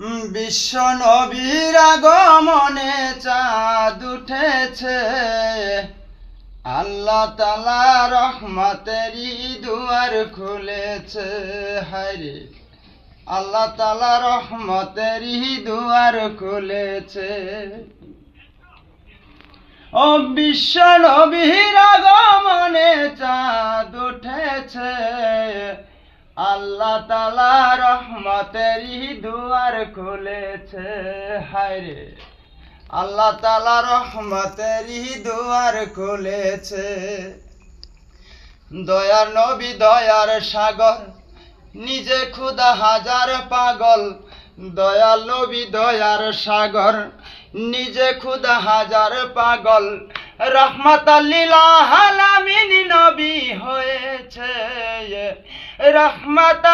বিশ্ব নবীর আগমনে চাঁদ উঠেছে। আল্লাহ তালা রহমতেরই দুয়ার খুলেছে। হায়রে আল্লাহ তালা রহমতেরই দুয়ার খুলেছে। ও বিশ্ব নবীর আগমনে চাঁদ উঠেছে। আল্লাহ তালা রহমতেরই দুয়ার খুলেছে হায়রে আল্লাহ তালা রহমতেরই দুয়ার খুলেছে। দয়ার নবী দয়ার সাগর, নিজে খুদা হাজার পাগল। দয়াল নবী দয়ার সাগর, নিজে খুদা হাজার পাগল। রহমত আলামিন রহমত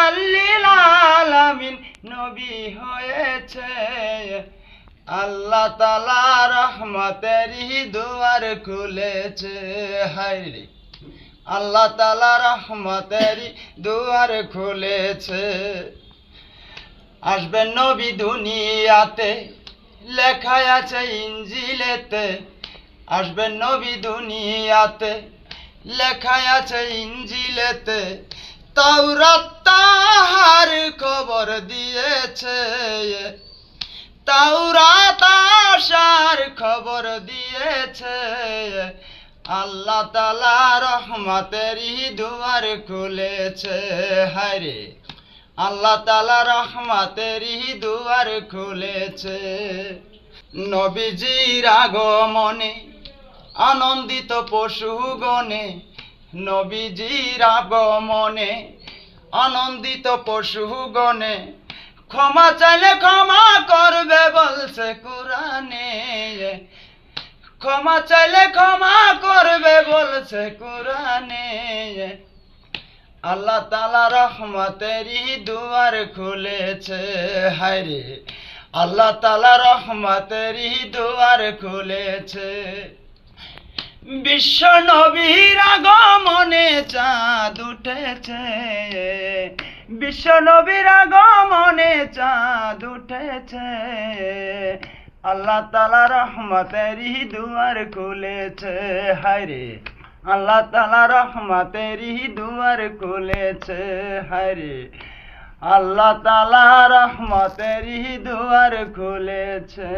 আলামিন নবী হয়েছে। আল্লাহ তালা রহমতেরই দুয়ার খুলেছে। হায়রে আল্লাহ তালা রহমতেরই দুয়ার খুলেছে। আসবেন নবী দুনিয়াতে লেখা আছে ইঞ্জিলেতে। আসবেন নবী দুনিয়াতে লেখা আছে ইঞ্জিলেতে। তাওরাত তাহার খবর দিয়েছে। তাওরাত আসার খবর দিয়েছে। আল্লাহ তালা রহমতেরই দুয়ার খুলেছে। হায়রে আল্লাহ তালা রহমতেরই দুয়ার খুলেছে। নবীজির আগমনে, আনন্দিত পশুগণে নবীজির আগমনে আনন্দিত পশুগণে, ক্ষমা চাইলে ক্ষমা করবে বলছে কোরআনে। ক্ষমা চাইলে ক্ষমা করবে বলছে কোরআনে। আল্লাহ তালা রহমতেরই দুয়ার খুলেছে, হায়রে। আল্লাহ তালা রহমতেরই দুয়ার খুলেছে। বিশ্ব নবীর আগমনে চাঁদ উঠেছে। বিশ্ব নবীর আগমনে চাঁদ উঠেছে। আল্লাহ তালা রহমতেরই দুয়ার খুলেছে। হায়রে আল্লাহ তালা রহমতেরই দুয়ার খুলেছে। হায়রে আল্লাহ তালা রহমতেরই দুয়ার খুলেছে।